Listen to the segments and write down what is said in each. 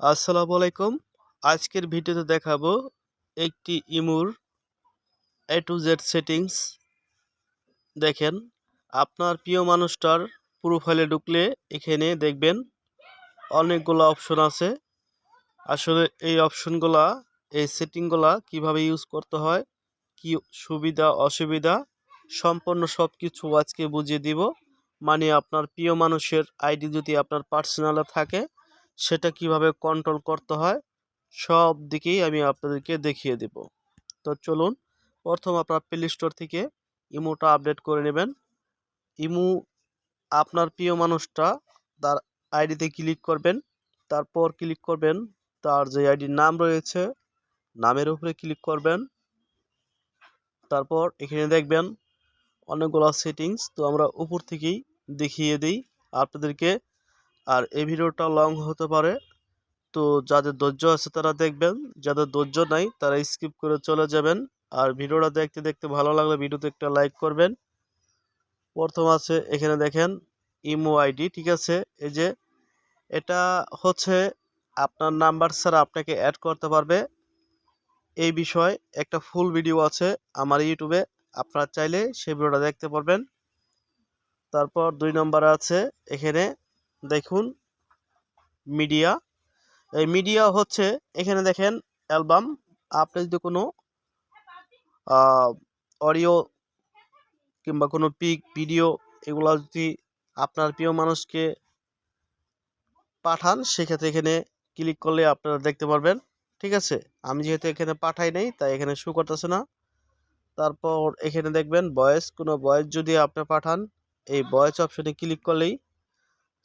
আসসালামু আলাইকুম। আজকের ভিডিওতে দেখাবো একটি ইমুর এ টু জেড সেটিংস দেখেন, আপনার প্রিয় মানুষটার প্রোফাইলে ঢুকলে এখানে দেখবেন অনেকগুলো অপশন আছে। আসলে এই অপশনগুলা এই সেটিংগুলা কীভাবে ইউজ করতে হয়, কি সুবিধা, অসুবিধা, সম্পূর্ণ সব কিছু আজকে বুঝিয়ে দিব। মানে আপনার প্রিয় মানুষের আইডি যদি আপনার পার্সোনালে থাকে সেটা কীভাবে কন্ট্রোল করতে হয়, সব দিকেই আমি আপনাদেরকে দেখিয়ে দেব। তো চলুন, প্রথম আপনার প্লে স্টোর থেকে ইমোটা আপডেট করে নেবেন। ইমু আপনার প্রিয় মানুষটা তার আইডিতে ক্লিক করবেন। তারপর ক্লিক করবেন, তার যে আইডির নাম রয়েছে, নামের উপরে ক্লিক করবেন। তারপর এখানে দেখবেন অনেকগুলো সেটিংস তো আমরা উপর থেকেই দেখিয়ে দিই। আপনাদেরকে আর এই ভিডিওটা লং হতে পারে। তো যাদের ধৈর্য আছে তারা দেখবেন, যাদের ধৈর্য নাই তারা স্কিপ করে চলে যাবেন। আর ভিডিওটা দেখতে দেখতে ভালো লাগলে ভিডিওতে একটা লাইক করবেন। প্রথম আছে এখানে দেখেন ইমো আইডি, ঠিক আছে? এই যে এটা হচ্ছে আপনার নাম্বার ছাড়া আপনাকে অ্যাড করতে পারবে। এই বিষয় একটা ফুল ভিডিও আছে আমার ইউটিউবে আপনারা চাইলে সেই ভিডিওটা দেখতে পারবেন। তারপর দুই নম্বর আছে এখানে দেখুন, মিডিয়া। এই মিডিয়া হচ্ছে, এখানে দেখেন অ্যালবাম। আপনি যদি কোনো অডিও কিংবা কোনো পিক, ভিডিও এগুলো যদি আপনার প্রিয় মানুষকে পাঠান, সেক্ষেত্রে এখানে ক্লিক করলে আপনারা দেখতে পারবেন। ঠিক আছে? আমি যেহেতু এখানে পাঠাই নাই, তাই এখানে শু করতেছে না। তারপর এখানে দেখবেন ভয়েস কোনো ভয়েস যদি আপনি পাঠান, এই ভয়েস অপশনে ক্লিক করলেই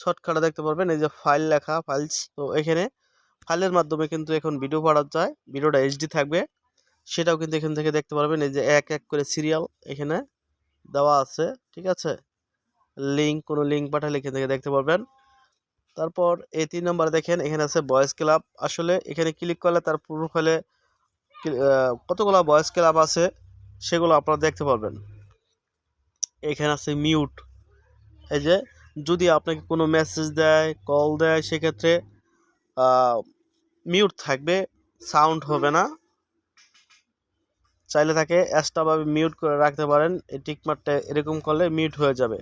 শর্টকাটে দেখতে পারবেন, এই যে ফাইল লেখা ফাইলস তো এখানে ফাইলের মাধ্যমে কিন্তু এখন ভিডিও পাঠানো যায় ভিডিওটা এইচডি থাকবে, সেটাও কিন্তু এখান থেকে দেখতে পারবেন, এই যে এক এক করে সিরিয়াল এখানে দেওয়া আছে, ঠিক আছে? লিঙ্ক কোনো লিঙ্ক পাঠালে এখান থেকে দেখতে পারবেন। তারপর এই তিন নম্বরে দেখেন, এখানে আছে বয়েস ক্লাব আসলে এখানে ক্লিক করলে তার প্রোফাইলে কতগুলো বয়েস ক্লাব আছে, সেগুলো আপনারা দেখতে পারবেন। এখানে আছে মিউট এই যে যদি আপনাকে কোনো মেসেজ দেয় কল দেয়, সেক্ষেত্রে মিউট থাকবে সাউন্ড হবে না। চাইলে তাকে এক্সট্রাভাবে মিউট করে রাখতে পারেন, এই টিকমারটা এরকম করলে মিউট হয়ে যাবে।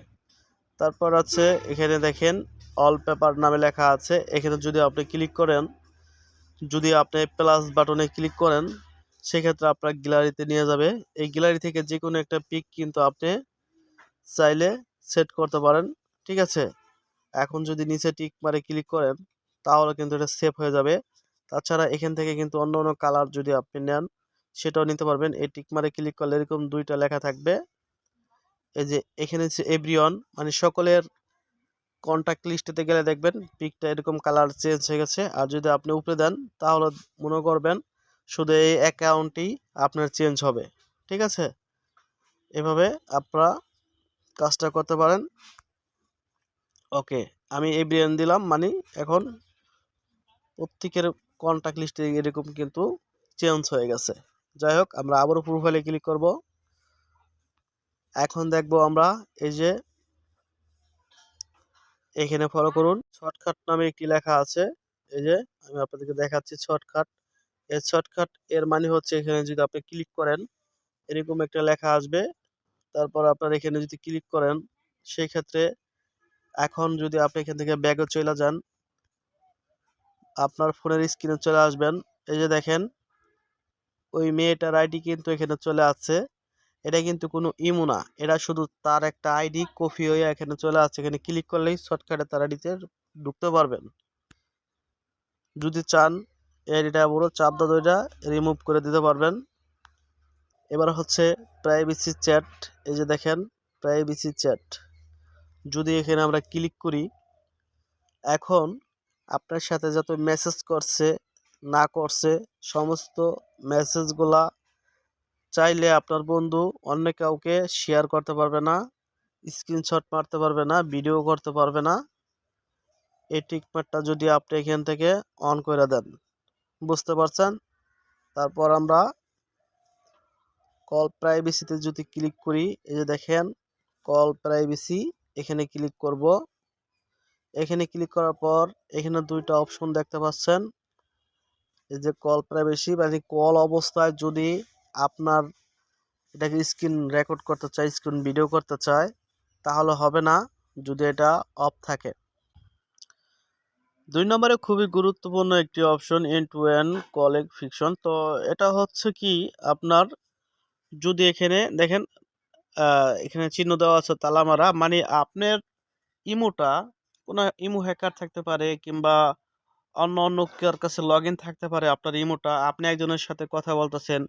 তারপর আছে, এখানে দেখেন অল পেপার নামে লেখা আছে। এখানে যদি আপনি ক্লিক করেন, যদি আপনি প্লাস বাটনে ক্লিক করেন, সেক্ষেত্রে আপনার গ্যালারিতে নিয়ে যাবে। এই গ্যালারি থেকে যে কোনো একটা পিক কিন্তু আপনি চাইলে সেট করতে পারেন। ঠিক আছে? এখন যদি নিচে টিক মারে ক্লিক করেন, তাহলে কিন্তু এটা সেভ হয়ে যাবে। তাছাড়া এখান থেকে কিন্তু অন্য অন্য কালার যদি আপনি নেন, সেটাও নিতে পারবেন। এই টিক মারে ক্লিক করলে এরকম দুইটা লেখা থাকবে। এই যে এখানে হচ্ছে এভরিওয়ান মানে সকলের কন্ট্যাক্ট লিস্টেতে গেলে দেখবেন পিকটা এরকম কালার চেঞ্জ হয়ে গেছে। আর যদি আপনি উপরে দেন, তাহলে মনে করবেন শুধু এই অ্যাকাউন্টই আপনার চেঞ্জ হবে। ঠিক আছে? এভাবে আপনারা কাজটা করতে পারেন। ওকে, আমি এভরিওয়ান দিলাম মানে এখন প্রত্যেকের কন্ট্যাক্ট লিস্টে এরকম কিন্তু চেঞ্জ হয়ে গেছে। যাই হোক, আমরা আবারও প্রোফাইলে ক্লিক করব। এখন দেখব আমরা এই যে এখানে ফলো করুন। শর্টকাট নামে একটি লেখা আছে। এই যে আমি আপনাদেরকে দেখাচ্ছি শর্টকাট এই শর্টকাট এর মানে হচ্ছে এখানে যদি আপনি ক্লিক করেন, এরকম একটা লেখা আসবে। তারপর আপনার এখানে যদি ক্লিক করেন, সেই ক্ষেত্রে এখন যদি আপনি এখান থেকে ব্যাগে চলে যান, আপনার ফোনের স্ক্রিনে চলে আসবেন। এই যে দেখেন, ওই মেয়েটার আইডি কিন্তু এখানে চলে আসছে। এটা কিন্তু কোনো ইমো না, এটা শুধু তার একটা আইডি কপি হয়ে এখানে চলে আসছে। এখানে ক্লিক করলেই শর্টকাটে তার আইডিতে ঢুকতে পারবেন। যদি চান আইডিটা বড় চাপ দাদা রিমুভ করে দিতে পারবেন। এবার হচ্ছে প্রাইভেসি চ্যাট এই যে দেখেন প্রাইভেসি চ্যাট যদি এখানে আমরা ক্লিক করি, এখন আপনার সাথে যত মেসেজ করছে, না করছে, সমস্ত মেসেজগুলা চাইলে আপনার বন্ধু অন্য কাউকে শেয়ার করতে পারবে না স্ক্রিনশট মারতে পারবে না ভিডিও করতে পারবে না। এই টিকমারটা যদি আপনি এখান থেকে অন করে দেন, বুঝতে পারছেন? তারপর আমরা কল প্রাইভেসিতে যদি ক্লিক করি, এই যে দেখেন কল প্রাইভেসি এখানে ক্লিক করব। এখানে ক্লিক করার পর এখানে দুইটা অপশন দেখতে পাচ্ছেন। এই যে কল প্রাইভেসি মানে কল অবস্থায় যদি আপনার এটাকে স্ক্রিন রেকর্ড করতে চায় স্ক্রিন ভিডিও করতে চায়, তাহলে হবে না যদি এটা অফ থাকে। দুই নম্বরে খুবই গুরুত্বপূর্ণ একটি option end to end calling fiction তো এটা হচ্ছে কি, আপনার যদি এখানে দেখেন এখানে চিহ্ন দেওয়া আছে তালামারা। মানে আপনার ইমোটা কোনো ইমো হ্যাকার থাকতে পারে কিংবা অন্য অন্য কার কাছে লগ ইন থাকতে পারে আপনার ইমোটা। আপনি একজনের সাথে কথা বলতেছেন,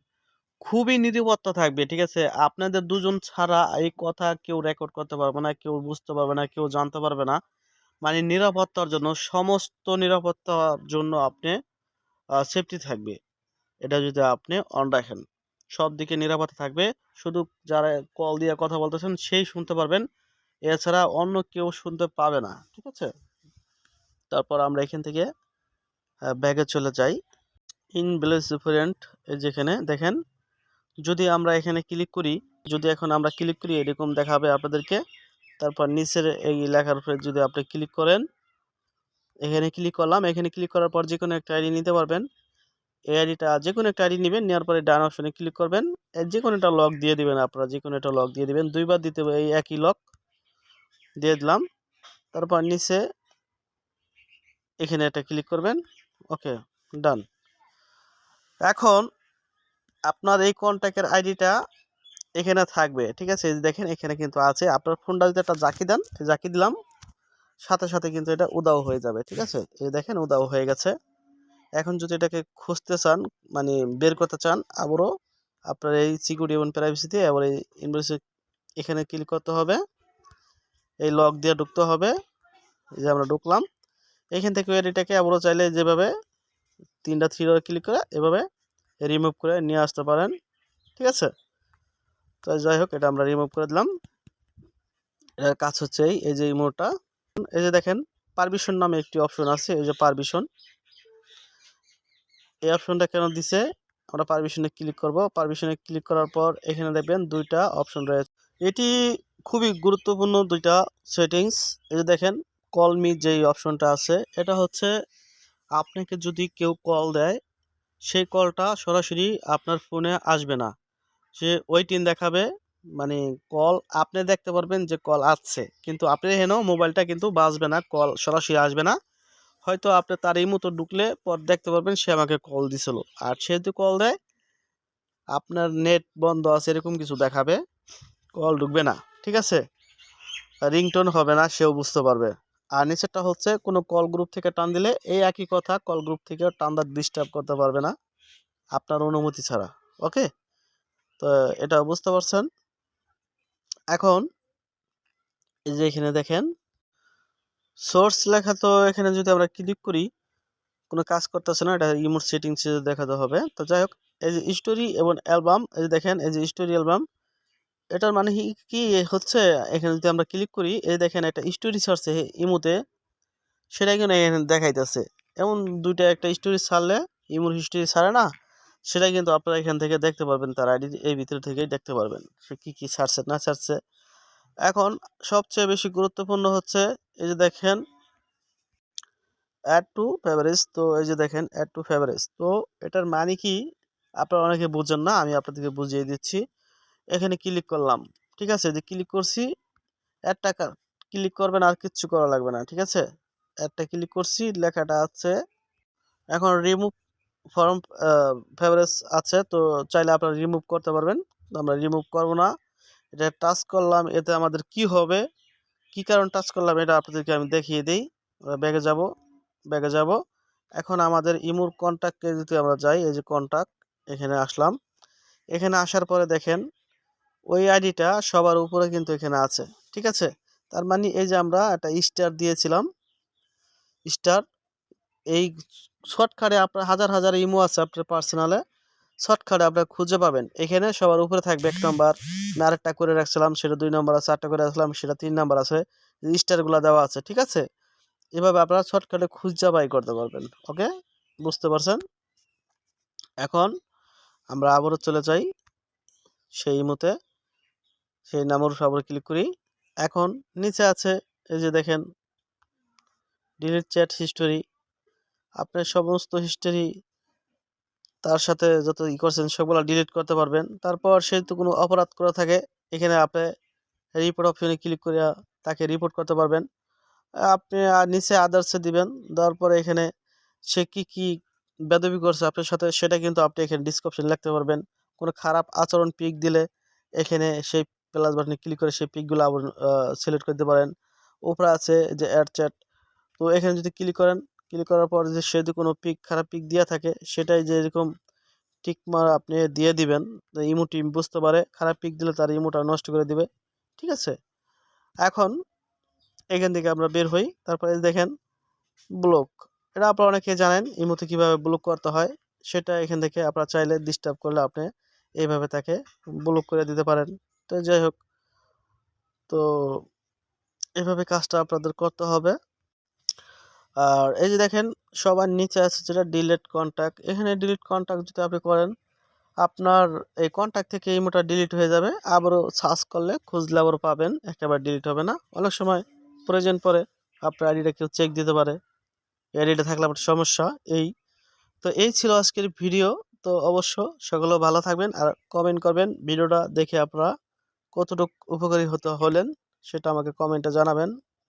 খুবই নিরাপত্তা থাকবে, ঠিক আছে? আপনাদের দুজন ছাড়া এই কথা কেউ রেকর্ড করতে পারবে না, কেউ বুঝতে পারবে না, কেউ জানতে পারবে না। মানে নিরাপত্তার জন্য, সমস্ত নিরাপত্তার জন্য আপনি সেফটি থাকবে। এটা যদি আপনি অন রাখেন। সব দিকে নিরাপত্তা থাকবে। শুধু যারা কল দিয়ে কথা বলতেছেন সেই শুনতে পারবেন। এছাড়া অন্য কেউ শুনতে পাবে না, ঠিক আছে? তারপর আমরা এখান থেকে ব্যাগে চলে যাই। ইন ব্লেস ডিফারেন্ট যেখানে, দেখেন। যদি আমরা এখানে ক্লিক করি, যদি এখন আমরা ক্লিক করি, এরকম দেখাবে আপনাদেরকে। তারপর নিচের এই লেখার উপরে যদি আপনি ক্লিক করেন, এখানে ক্লিক করলাম। এখানে ক্লিক করার পর যে কোনো একটা আইডি নিতে পারবেন। এই আইডিটা যে কোনো একটা আইডি নেবেন, নেওয়ার পরে ডান অপশনে ক্লিক করবেন। যে কোনো একটা লক দিয়ে দিবেন আপনারা যে কোনো একটা লক দিয়ে দিবেন। দুইবার দিতে হবে, এই একই লক দিয়ে দিলাম। তারপর নিচে এখানে একটা ক্লিক করবেন। ওকে ডান এখন আপনার এই কন্ট্যাক্টের আইডিটা এখানে থাকবে। ঠিক আছে দেখেন, এখানে কিন্তু আছে। আপনার ফোনটা যদি একটা জাকি দেন জাকি দিলাম, সাথে সাথে কিন্তু এটা উদাও হয়ে যাবে। ঠিক আছে, এই দেখেন উদাও হয়ে গেছে। এখন যদি এটাকে খুঁজতে চান মানে বের করতে চান, আবারও আপনার এই সিকিউরিটি এবং প্রাইভেসিতে আবার এই ইনভয়েসে এখানে ক্লিক করতে হবে। এই লক দিয়ে ঢুকতে হবে। এই যে আমরা ঢুকলাম। এখান থেকে এটাকে আবারও চাইলে যেভাবে তিনটা থ্রি ক্লিক করে এভাবে রিমুভ করে নিয়ে আসতে পারেন। ঠিক আছে? তো যাই হোক, এটা আমরা রিমুভ করে দিলাম। এটার কাজ হচ্ছে এই এই যে ইমোটা এই যে দেখেন পারমিশন নামে একটি অপশন আছে, এই যে পারমিশন এই অপশনটা কেন দিছে? আমরা পারমিশনে ক্লিক করব। পারমিশনে ক্লিক করার পর এখানে দেখবেন দুইটা অপশন রয়েছে। এটি খুবই গুরুত্বপূর্ণ দুইটা সেটিংস এই যে দেখেন কল মি যেই অপশনটা আছে, এটা হচ্ছে আপনাকে যদি কেউ কল দেয়, সেই কলটা সরাসরি আপনার ফোনে আসবে না। সে ওয়েটিং দেখাবে মানে কল আপনি দেখতে পারবেন যে কল আসছে। কিন্তু আপনি হেন মোবাইলটা কিন্তু বাজবে না কল সরাসরি আসবে না। হয়তো আপনি তার এই মতো ঢুকলে পর দেখতে পারবেন সে আমাকে কল দিছিল। আর সে যদি কল দেয়, আপনার নেট বন্ধ আছে, এরকম কিছু দেখাবে কল ঢুকবে না, ঠিক আছে? রিংটোন হবে না, সেও বুঝতে পারবে। আর নিচেরটা হচ্ছে, কোনো কল গ্রুপ থেকে টান দিলে এই একই কথা কল গ্রুপ থেকে টান দেওয়ার ডিস্টার্ব করতে পারবে না, আপনার অনুমতি ছাড়া ওকে তো এটা বুঝতে পারছেন? এখন, এই যে এখানে দেখেন সোর্স লেখা তো এখানে যদি আমরা ক্লিক করি, কোনো কাজ করতেছে না, এটা ইমোট সেটিংসে দেখাতে হবে। তো যাই হোক, এই যে স্টোরি এবং অ্যালবাম এই যে দেখেন, এই যে স্টোরি অ্যালবাম এটার মানে কি- হচ্ছে? এখানে যদি আমরা ক্লিক করি, এই দেখেন একটা স্টোরি ছাড়ছে ইমোতে সেটা কিন্তু এখানে দেখাইতেছে। এমন দুইটা একটা স্টোরি ছাড়লে ইমোর হিস্টোরি ছাড়ে না, সেটা কিন্তু আপনারা এখান থেকে দেখতে পারবেন, তার আইডি এই ভিতর থেকেই দেখতে পারবেন, সে কী কী ছাড়ছে, না ছাড়ছে। এখন সবচেয়ে বেশি গুরুত্বপূর্ণ হচ্ছে এই যে দেখেন অ্যাড টু ফেভারেজ তো এই যে দেখেন অ্যাড টু ফেভারেজ তো এটার মানে কি? আপনারা অনেকে বুঝেন না, আমি আপনাদেরকে বুঝিয়ে দিচ্ছি। এখানে ক্লিক করলাম, ঠিক আছে? যে ক্লিক করছি অ্যাড টাকা ক্লিক করবেন আর কিচ্ছু করা লাগবে না, ঠিক আছে? অ্যাডটা ক্লিক করছি, লেখাটা আছে। এখন রিমুভ ফর্ম ফেভারেজ আছে, তো চাইলে আপনারা রিমুভ করতে পারবেন, আমরা রিমুভ করব না। এটা টাচ করলাম, এতে আমাদের কি হবে? কি কারণ টাচ করলাম এটা আপনাদেরকে আমি দেখিয়ে দিই। ব্যাগে যাব ব্যাগে যাব। এখন আমাদের ইমুর কন্ট্যাক্টে যদি আমরা যাই, এই যে কন্ট্যাক্ট এখানে আসলাম। এখানে আসার পরে দেখেন, ওই আইডিটা সবার উপরে কিন্তু এখানে আছে, ঠিক আছে? তার মানে এই যে আমরা একটা স্টার দিয়েছিলাম স্টার এই শর্টকাটে আপনার হাজার হাজার ইমো আছে আপনার পার্সোনালে শর্টকাটে আপনারা খুঁজে পাবেন। এখানে সবার উপরে থাকবে এক নম্বর। আরেকটা করে রাখছিলাম, সেটা দুই নম্বর আছে আটটা করে রাখছিলাম, সেটা তিন নম্বর আছে। স্টারগুলো দেওয়া আছে, ঠিক আছে? এভাবে আপনারা শর্টকাটে খুঁজে বাই করতে পারবেন ওকে বুঝতে পারছেন? এখন আমরা আবারও চলে যাই। সেই মতে সেই নামের আবার ক্লিক করি। এখন নিচে আছে, এই যে দেখেন ডিলিট চ্যাট হিস্টোরি আপনার সমস্ত হিস্টোরি তার সাথে যত ই করছেন সবগুলো ডিলিট করতে পারবেন। তারপর সে তো কোনো অপরাধ করে থাকে, এখানে আপনি রিপোর্ট অপশনে ক্লিক করে তাকে রিপোর্ট করতে পারবেন। আপনি নিচে আদার্সে দিবেন, দেওয়ার পরে এখানে সে কি কি বেদবি করছে আপনার সাথে সেটা কিন্তু আপনি এখানে ডিসক্রিপশন লিখতে পারবেন। কোনো খারাপ আচরণ পিক দিলে এখানে সেই প্লাস বাটনে ক্লিক করে সেই পিকগুলো আবার সিলেক্ট করতে পারেন। উপরে আছে যে অ্যাড চ্যাট তো এখানে যদি ক্লিক করেন ক্লিক করার পর যে যদি কোনো পিক খারাপ পিক দেওয়া থাকে, সেটাই যে এরকম টিক মার আপনি দিয়ে দিবেন ইমোটি বুঝতে পারে, খারাপ পিক দিলে তার ইমোটা নষ্ট করে দিবে, ঠিক আছে? এখন এখান থেকে আমরা বের হই, তারপরে দেখেন ব্লক এটা আপনারা অনেকে জানেন ইমোতে কীভাবে ব্লক করতে হয়, সেটা এখান থেকে আপনারা চাইলে ডিস্টার্ব করলে আপনি এইভাবে তাকে ব্লক করে দিতে পারেন। তো যাই হোক, তো এভাবে কাজটা আপনাদের করতে হবে। আর এই যে দেখেন, সবার নিচে আছে যেটা ডিলেট কন্ট্যাক্ট এখানে ডিলিট কন্ট্যাক্ট যদি আপনি করেন, আপনার এই কন্ট্যাক্ট থেকে ইমোটা ডিলিট হয়ে যাবে। আবারও সার্চ করলে খুঁজলে আবারও পাবেন, একেবারে ডিলিট হবে না। অনেক সময় প্রয়োজন পরে আপনার আইডিটা কেউ চেক দিতে পারে। আইডিটা থাকলে আপনার সমস্যা এই। তো এই ছিল আজকের ভিডিও তো অবশ্য সকলেও ভালো থাকবেন আর কমেন্ট করবেন ভিডিওটা দেখে আপনারা কতটুকু উপকারী হতে হলেন, সেটা আমাকে কমেন্টে জানাবেন।